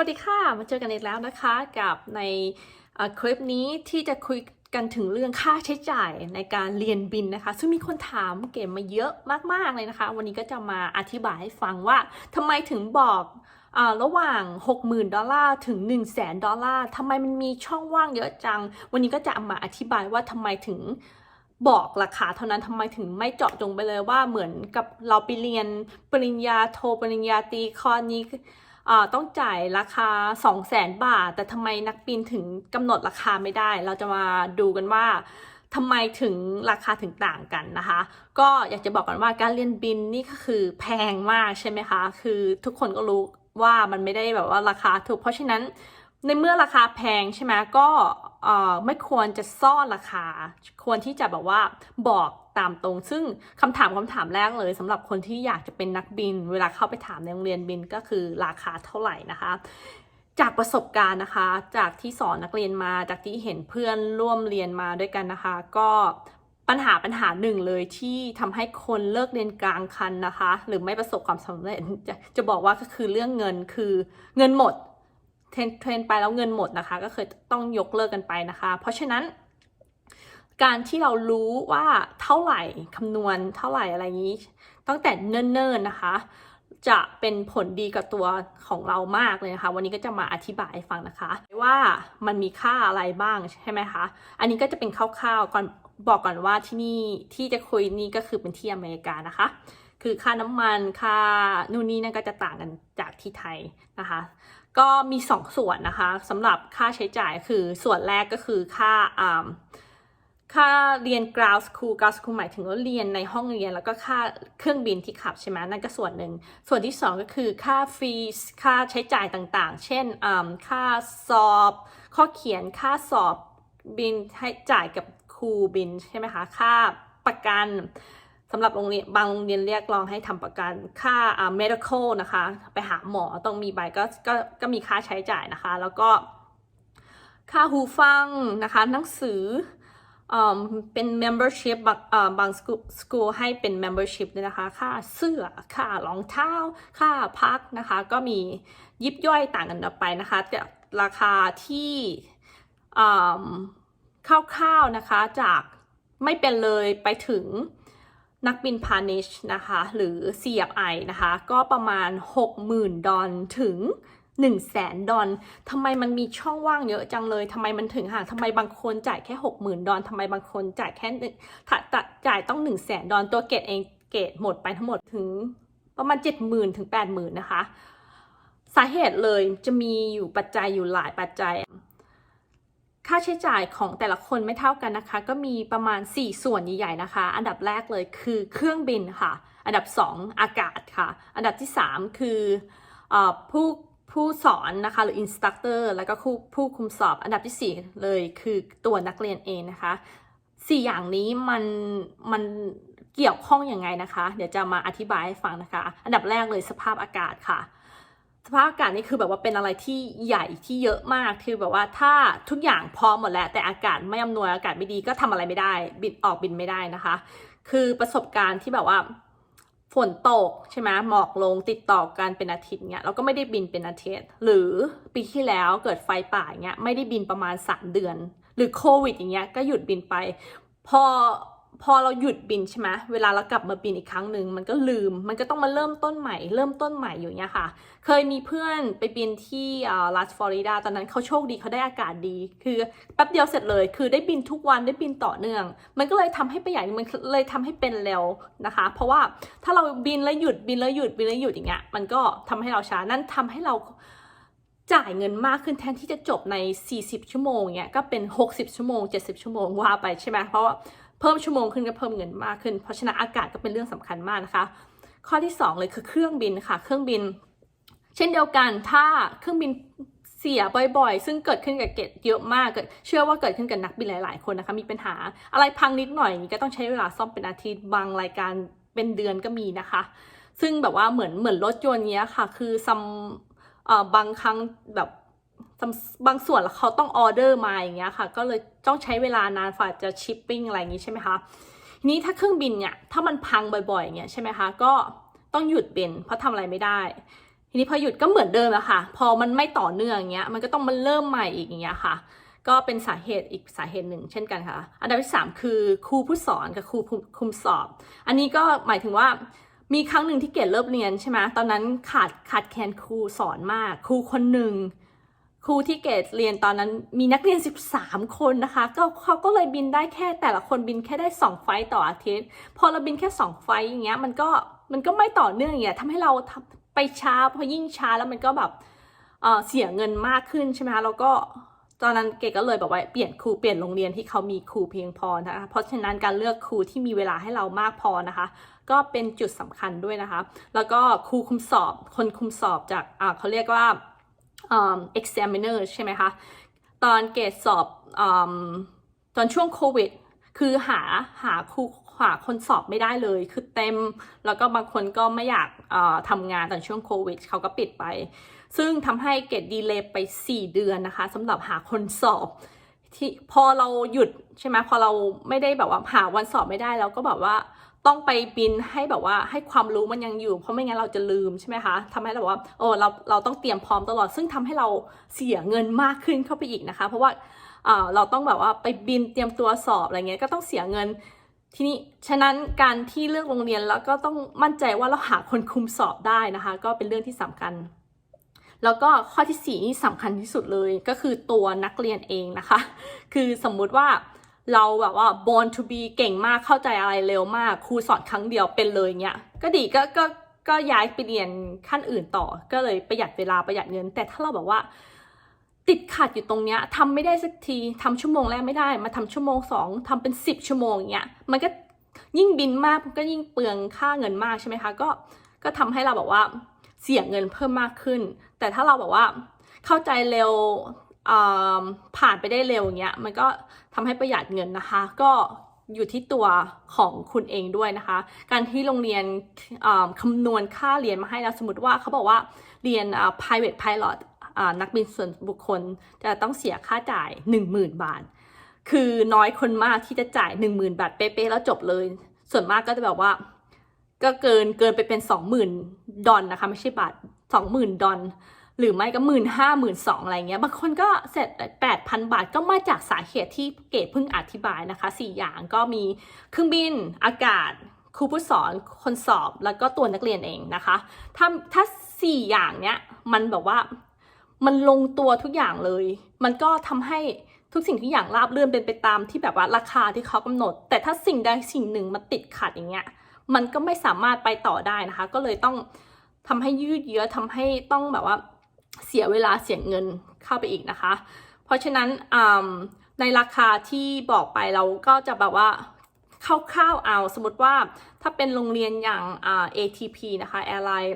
วัสดีค่ะ มาเจอกันอีกแล้วนะคะกับในคลิปนี้ที่จะคุยกันถึงเรื่องค่าใช้จ่ายในการเรียนบินนะคะ ซึ่งมีคนถามเก๋มาเยอะมากๆเลยนะคะ วันนี้ก็จะมาอธิบายให้ฟังว่าทำไมถึงบอกอระหว่าง 60,000 ดอลลาร์ถึง 1 0 0 0 0แดอลลาร์ทำไมมันมีช่องว่างเยอะจัง วันนี้ก็จะมาอธิบายว่าทำไมถึงบอกราคาเท่านั้นทำไมถึงไม่เจาะจงไปเลยว่าเหมือนกับเราไปเรียนปริญญาโทปริญญาตรีคอร์นี้ ต้องจ่ายราคา 2 0 0แสนบาท แต่ทำไมนักบินถึงกำหนดราคาไม่ได้ เราจะมาดูกันว่าทำไมถึงราคาถึงต่างกันนะคะ ก็อยากจะบอกกันว่าการเรียนบินนี่ก็คือแพงมากใช่ไหมคะ คือทุกคนก็รู้ว่ามันไม่ได้แบบว่าราคาถูก เพราะฉะนั้นในเมื่อราคาแพงใช่ไหมก็ไม่ควรจะซ่อนราคา ควรที่จะแบบว่าบอก ตามตรง ซึ่งคำถามคำถามแรกเลยสำหรับคนที่อยากจะเป็นนักบิน เวลาเข้าไปถามในโรงเรียนบินก็คือราคาเท่าไหร่นะคะ จากประสบการณ์นะคะ จากที่สอนนักเรียนมา จากที่เห็นเพื่อนร่วมเรียนมาด้วยกันนะคะ ก็ปัญหาปัญหาหนึ่งเลยที่ทำให้คนเลิกเรียนกลางคันนะคะ หรือไม่ประสบความสำเร็จจะจะบอกว่าก็คือเรื่องเงินคือเงินหมดเทรนเทรนไปแล้วเงินหมดนะคะ ก็คือต้องยกเลิกกันไปนะคะ เพราะฉะนั้น การที่เรารู้ว่าเท่าไหร่คำนวณเท่าไหร่อะไรงนี้ ตั้งแต่เนิ่นๆนะคะ จะเป็นผลดีกับตัวของเรามากเลยนะคะ วันนี้ก็จะมาอธิบายฟังนะคะ ว่ามันมีค่าอะไรบ้างใช่ไหมคะอันนี้ก็จะเป็นคร่าวๆก่อนบอกก่อนว่าที่นี่ที่จะคุยนี่ก็คือเป็นที่อเมริกานะคะ คือค่าน้ำมันค่านู่นนี่นั่นก็จะต่างกันจากที่ไทยนะคะ ก็มี 2ส่วนนะคะสำหรับค่าใช้จ่ายคือส่วนแรกก็คือค่าอ่า ค่าเรียน ground school ground school หมายถึงว่าเรียนในห้องเรียน แล้วก็ค่าเครื่องบินที่ขับใช่ไหมนั่นก็ส่วนหนึ่ง ส่วนที่ 2 ก็คือค่าฟรีค่าใช้จ่ายต่างๆ เช่นอ่าค่าสอบ ข้อเขียนค่าสอบบินให้จ่ายกับครูบินใช่ไหมคะ ค่าประกันสำหรับโรงเรียนบางโรงเรียนเรียกร้องให้ทำประกันค่าอ่า medical นะคะ ไปหาหมอต้องมีใบก็ก็ก็มีค่าใช้จ่ายนะคะ แล้วก็ค่าหูฟังนะคะหนังสือ เป็น membership บางบาง school ให้เป็น membership ด้วยนะคะ ค่าเสื้อ ค่ารองเท้า ค่าพักนะคะ ก็มียิบย่อยต่างกันออกไปนะคะแต่ราคาที่คร่าวๆนะคะจากไม่เป็นเลยไปถึงนักบินพาณิชย์นะคะ หรือ CFI นะคะ ก็ประมาณ 60,000 ดอลถึง 1 0 0 0 0แสนดอลทำไมมันมีช่องว่างเยอะจังเลยทำไมมันถึงห่างทำไมบางคนจ่ายแค่ 60,000 ดอลทำไมบางคนจ่ายแค่หนึ่งจ่ายต้อง 1 0 0 0 0แสนดอลตัวเกตเองเกตหมดไปทั้งหมดถึงประมาณ 70,000 ถึง 80,000 นะคะ สาเหตุเลยจะมีอยู่ปัจจัยอยู่หลายปัจจัย ค่าใช้จ่ายของแต่ละคนไม่เท่ากันนะคะ ก็มีประมาณ 4 ส่วนใหญ่ๆนะคะ อันดับแรกเลยคือเครื่องบินค่ะ อันดับ 2 อากาศค่ะ อันดับที่ 3 คืออผู้ ผู้สอนนะคะหรืออินสตัคเตอร์แล้วก็ผู้ผู้คุมสอบอันดับที่ 4 เลยคือตัวนักเรียนเองนะคะ 4 อย่างนี้มันมันเกี่ยวข้องอยังไงนะคะ เดี๋ยวจะมาอธิบายให้ฟังนะคะ อันดับแรกเลยสภาพอากาศค่ะสภาพอากาศนี่คือแบบว่าเป็นอะไรที่ใหญ่ที่เยอะมากคือแบบว่าถ้าทุกอย่างพร้อมหมดแล้ว แต่อากาศไม่อำนวยอากาศไม่ดีก็ทำอะไรไม่ได้ บินออกบินไม่ได้นะคะ คือประสบการณ์ที่แบบว่า ฝนตกใช่ไหมหมอกลงติดต่อกันเป็นอาทิตย์เนี้ยเราก็ไม่ได้บินเป็นอาทิตย์ หรือปีที่แล้วเกิดไฟป่าเงี้ยไม่ได้บินประมาณ 3 เดือน หรือโควิดอย่างเงี้ยก็หยุดบินไป พอ พอเราหยุดบินใช่ไหมเวลาเรากลับมาบินอีกครั้งหนึ่งมันก็ลืม มันก็ต้องมาเริ่มต้นใหม่ เริ่มต้นใหม่อยู่เนี้ยค่ะ เคยมีเพื่อนไปบินที่รัสฟลอริดาตอนนั้นเขาโชคดีเขาได้อากาศดี คือแป๊บเดียวเสร็จเลย คือได้บินทุกวันได้บินต่อเนื่อง มันก็เลยทำให้ประหยัดมันเลยทำให้เป็นเร็วนะคะ เพราะว่าถ้าเราบินแล้วหยุดบินแล้วหยุดบินแล้วหยุดอย่างเงี้ย มันก็ทำให้เราช้า นั่นทำให้เราจ่ายเงินมากขึ้นแทนที่จะจบใน 40 ชั่วโมงเนี้ยก็เป็น 60 ชั่วโมง 70 ชั่วโมงว่าไปใช่ไหมเพราะว่า เพิ่มชั่วโมงขึ้นก็เพิ่มเงินมากขึ้น เพราะฉะนั้นอากาศก็เป็นเรื่องสำคัญมากนะคะ ข้อที่ 2 เลยคือเครื่องบินค่ะ เครื่องบิน เช่นเดียวกันถ้าเครื่องบินเสียบ่อยๆ ซึ่งเกิดขึ้นกับเกตเยอะมากเกิดเชื่อว่าเกิดขึ้นกับนักบินหลาย ๆ คนนะคะ มีปัญหาอะไรพังนิดหน่อยก็ต้องใช้เวลาซ่อมเป็นอาทิตย์ บางรายการเป็นเดือนก็มีนะคะ ซึ่งแบบว่าเหมือนเหมือนรถยนต์เนี้ยค่ะ คือซัมบางครั้งแบบ บางส่วนเขาต้องออเดอร์มาอย่างเงี้ยค่ะ ก็เลยต้องใช้เวลานานฝ่าจะชิปปิ้งอะไรอย่างงี้ใช่ไหมคะทีนี้ถ้าเครื่องบินเนี่ยถ้ามันพังบ่อยๆอย่างเงี้ยใช่ไหมคะก็ต้องหยุดบินเพราะทำอะไรไม่ได้ ทีนี้พอหยุดก็เหมือนเดิมอะค่ะ พอมันไม่ต่อเนื่องอย่างเงี้ยมันก็ต้องมาเริ่มใหม่อีกอย่างเงี้ยค่ะ ก็เป็นสาเหตุอีกสาเหตุหนึ่งเช่นกันค่ะ อันดับที่สามคือครูผู้สอนกับครูคุมสอบ อันนี้ก็หมายถึงว่ามีครั้งหนึ่งที่เกดเริ่มเรียนใช่ไหมตอนนั้นขาดขาดแคลนครูสอนมาก ครูคนหนึ่ง ครูที่เกดเรียนตอนนั้นมีนักเรียน 13 คนนะคะก็เขาก็เลยบินได้แค่แต่ละคนบินแค่ได้ 2 ไฟต่ออาทิตย์ พอเราบินแค่ 2 ไฟอย่างเงี้ยมันก็มันก็ไม่ต่อเนื่องอย่างเงี้ยทำให้เราไปช้าพอยิ่งช้าแล้วมันก็แบบเเสียเงินมากขึ้นใช่ไหมคะแล้วก็ตอนนั้นเกดก็เลยแบบว่าเปลี่ยนครูเปลี่ยนโรงเรียนที่เขามีครูเพียงพอนะคะเพราะฉะนั้นการเลือกครูที่มีเวลาให้เรามากพอนะคะ ก็เป็นจุดสำคัญด้วยนะคะ แล้วก็ครูคุมสอบ คนคุมสอบจากเขาเรียกว่า examiner ใช่ไหมคะ ตอนเกรดสอบอตอนช่วงโควิด คือหาหาครูหาคนสอบไม่ได้เลย คือเต็ม แล้วก็บางคนก็ไม่อยากทำงานตอนช่วงโควิดเขาก็ปิดไป ซึ่งทำให้เกรดดีเลย์ไป 4 เดือนนะคะสำหรับหาคนสอบที่พอเราหยุดใช่ไหมพอเราไม่ได้แบบว่าหาวันสอบไม่ได้เราก็แบบว่า ต้องไปบินให้แบบว่าให้ความรู้มันยังอยู่ เพราะไม่งั้นเราจะลืมใช่ไหมคะทำให้เราว่าโอ้เราเราต้องเตรียมพร้อมตลอด ซึ่งทำให้เราเสียเงินมากขึ้นเข้าไปอีกนะคะ เพราะว่าอ่าเราต้องแบบว่าไปบินเตรียมตัวสอบอะไรเงี้ยก็ต้องเสียเงินทีนี้ฉะนั้นการที่เลือกโรงเรียนแล้วก็ต้องมั่นใจว่าเราหาคนคุมสอบได้นะคะ ก็เป็นเรื่องที่สำคัญ แล้วก็ข้อที่สี่นี่สำคัญที่สุดเลยก็คือตัวนักเรียนเองนะคะ คือสมมุติว่า เราแบบว่า born to be เก่งมากเข้าใจอะไรเร็วมากครูสอนครั้งเดียวเป็นเลยเงี้ยก็ดีก็ก็ก็ย้ายไปเรียนขั้นอื่นต่อ ก็เลยประหยัดเวลาประหยัดเงิน แต่ถ้าเราแบบว่า ติดขัดอยู่ตรงเนี้ยทำไม่ได้สักทีทำชั่วโมงแรกไม่ได้ มาทำชั่วโมงสองทำเป็นสิบชั่วโมงเงี้ยมันก็ยิ่งบินมากมันก็ยิ่งเปลืองค่าเงินมากใช่ไหมคะก็ก็ทำให้เราแบบว่าเสียเงินเพิ่มมากขึ้น แต่ถ้าเราแบบว่าเข้าใจเร็ว ผ่านไปได้เร็วอย่างเงี้ยมันก็ทำให้ประหยัดเงินนะคะ ก็อยู่ที่ตัวของคุณเองด้วยนะคะ การที่โรงเรียนอ่าคำนวณค่าเรียนมาให้แล้วสมมติว่าเขาบอกว่าเรียนอ่า private pilot อ่านักบินส่วนบุคคลจะต้องเสียค่าจ่าย 10,000 บาท คือน้อยคนมากที่จะจ่าย 10,000 บาทเป๊ะๆแล้วจบเลย ส่วนมากก็จะแบบว่า ก็เกินเกินไปเป็น 20,000 ดอลนะคะ ไม่ใช่บาท 20,000 ดอล หรือไม่ก็หมื่นห้าหมื่นสองอะไรเงี้ยบางคนก็เสร็จแปดพันบาทก็มาจากสาเหตุที่เกดเพิ่งอธิบายนะคะสี่อย่างก็มีเครื่องบินอากาศครูผู้สอนคนสอบแล้วก็ตัวนักเรียนเองนะคะ ถ้าถ้าสี่อย่างเนี้ยมันแบบว่ามันลงตัวทุกอย่างเลย มันก็ทำให้ทุกสิ่งทุกอย่างราบเรื่อนเป็นไปตามที่แบบว่าราคาที่เขากำหนด แต่ถ้าสิ่งใดสิ่งหนึ่งมาติดขัดอย่างเงี้ยมันก็ไม่สามารถไปต่อได้นะคะ ก็เลยต้องทำให้ยืดเยื้อทำให้ต้องแบบว่า เสียเวลาเสียเงินเข้าไปอีกนะคะ เพราะฉะนั้นในราคาที่บอกไปเราก็จะแบบว่าคร่าวๆเอาสมมติว่าถ้าเป็นโรงเรียนอย่าง ATP นะคะ Airline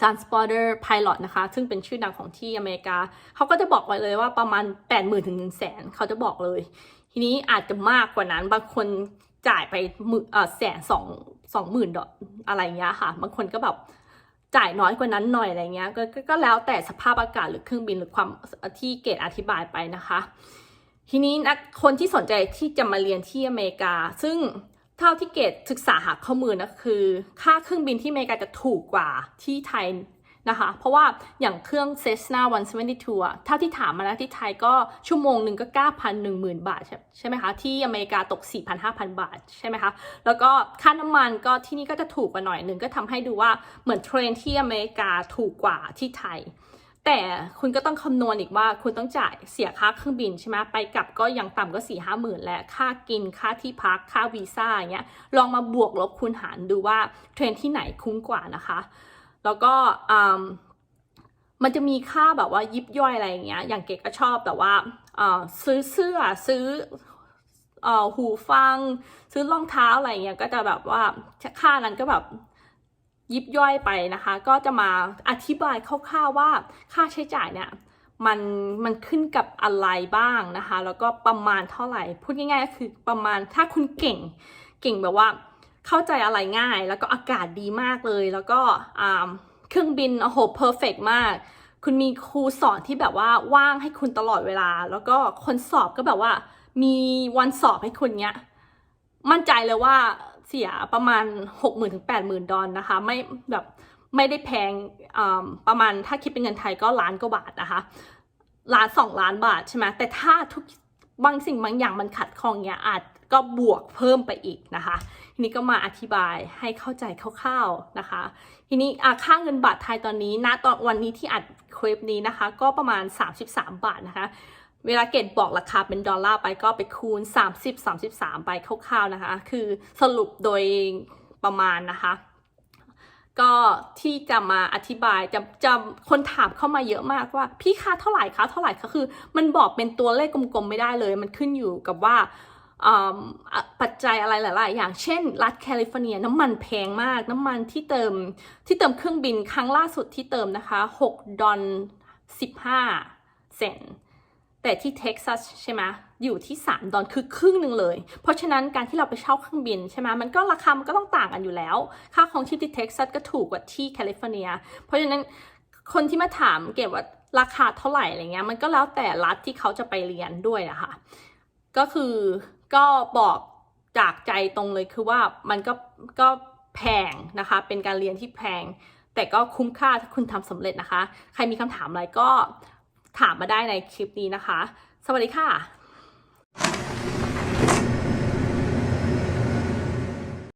Transporter Pilot นะคะ ซึ่งเป็นชื่อดังของที่อเมริกา เขาก็จะบอกไว้เลยว่าประมาณ 80,000ถึง1 0 0 0 0แสนเขาจะบอกเลย ทีนี้อาจจะมากกว่านั้นบางคนจ่ายไปมือแสนสองสองหมื่นดอลอะไรเงี้ยค่ะ บางคนก็แบบ จ่ายน้อยกว่านั้นหน่อยอะไรเงี้ยกกก็แล้วแต่สภาพอากาศหรือเครื่องบินหรือความที่เกตอธิบายไปนะคะ ทีนี้นะคนที่สนใจที่จะมาเรียนที่อเมริกา ซึ่งเท่าที่เกตศึกษาหาข้อมูลนะคือ ค่าเครื่องบินที่อเมริกาจะถูกกว่าที่ไทย นะคะ เพราะว่าอย่างเครื่อง Cessna 172อะเท่าที่ถามมาแล้วที่ไทยก็ชั่วโมงหนึ่งก็ 9,10,000 บาท ใช่ไหมคะ ที่อเมริกาตก 4,500 บาท ใช่ไหมคะ แล้วก็ค่าน้ำมันก็ที่นี่ก็จะถูกกว่าหน่อยหนึ่งก็ทำให้ดูว่าเหมือนเทรนที่อเมริกาถูกกว่าที่ไทย แต่คุณก็ต้องคำนวณอีกว่าคุณต้องจ่ายเสียค่าเครื่องบินใช่ไหมไปกลับก็ยังต่ำก็สี่ห้าหมื่นและค่ากินค่าที่พักค่าวีซ่าอย่างเงี้ยลองมาบวกลบคูณหารดูว่าเทรนที่ไหนคุ้มกว่านะคะ แล้วก็มันจะมีค่าแบบว่ายิบย่อยอะไรอย่างเงี้ย อย่างเก๋ก็ชอบแบบว่าซื้อเสื้อซื้อหูฟัง ซื้อรองเท้าอะไรเงี้ยก็จะแบบว่าค่านั้นก็แบบยิบย่อยไปนะคะ ก็จะมาอธิบายคร่าวๆว่าค่าใช้จ่ายเนี่ยมันมันขึ้นกับอะไรบ้างนะคะ แล้วก็ประมาณเท่าไหร่ พูดง่ายๆก็คือประมาณถ้าคุณเก่งเก่งแบบว่า เข้าใจอะไรง่าย แล้วก็อากาศดีมากเลย แล้วก็เครื่องบินโอ้โหเพอร์เฟกมาก คุณมีครูสอนที่แบบว่าว่างให้คุณตลอดเวลา แล้วก็คนสอบก็แบบว่า มีวันสอบให้คุณเนี้ย มั่นใจเลยว่าเสียประมาณหกหมื่นถึงแปดหมื่นดอลนะคะ ไม่แบบไม่ได้แพงประมาณถ้าคิดเป็นเงินไทยก็ล้านกว่าบาทนะคะล้านสองล้านบาทใช่ไหมแต่ถ้าทุกบางสิ่งบางอย่างมันขัดข้องเนี่ยอาจ ก็บวกเพิ่มไปอีกนะคะ ทีนี้ก็มาอธิบายให้เข้าใจคร่าวๆนะคะ ทีนี้อะค่าเงินบาทไทยตอนนี้ณตอนวันนี้ที่อัดคลิปนี้นะคะ ก็ประมาณ 33 บาทนะคะเวลาเกดบอกราคาเป็นดอลลาร์ไปก็ไปคูณ 30 33 ไปคร่าวๆนะคะ คือสรุปโดยประมาณนะคะ ก็ที่จะมาอธิบายจะจะคนถามเข้ามาเยอะมากว่า พี่คะเท่าไหร่คะเท่าไหร่คะคือ มันบอกเป็นตัวเลขกลมๆไม่ได้เลย มันขึ้นอยู่กับว่า ปัจจัยอะไรหลาย ๆ อย่างเช่น รัฐแคลิฟอร์เนียน้ำมันแพงมาก น้ำมันที่เติมที่เติมเครื่องบินครั้งล่าสุดที่เติมนะคะ 6 ดอล15 เซนต์แต่ที่เท็กซัสใช่ไหมอยู่ที่ 3 ดอลคือครึ่งหนึ่งเลย เพราะฉะนั้นการที่เราไปเช่าเครื่องบินใช่ไหมมันก็ราคา มันก็ต้องต่างกันอยู่แล้ว ค่าของชีพที่เท็กซัสก็ถูกกว่าที่แคลิฟอร์เนีย เพราะฉะนั้นคนที่มาถามเกี่ยวกับราคาเท่าไหร่อะไรเงี้ย มันก็แล้วแต่รัฐที่เขาจะไปเรียนด้วยนะคะ ก็คือ ก็บอกจากใจตรงเลยคือว่ามันก็ก็แพงนะคะ เป็นการเรียนที่แพง แต่ก็คุ้มค่าถ้าคุณทำสำเร็จนะคะ ใครมีคำถามอะไรก็ถามมาได้ในคลิปนี้นะคะ สวัสดีค่ะ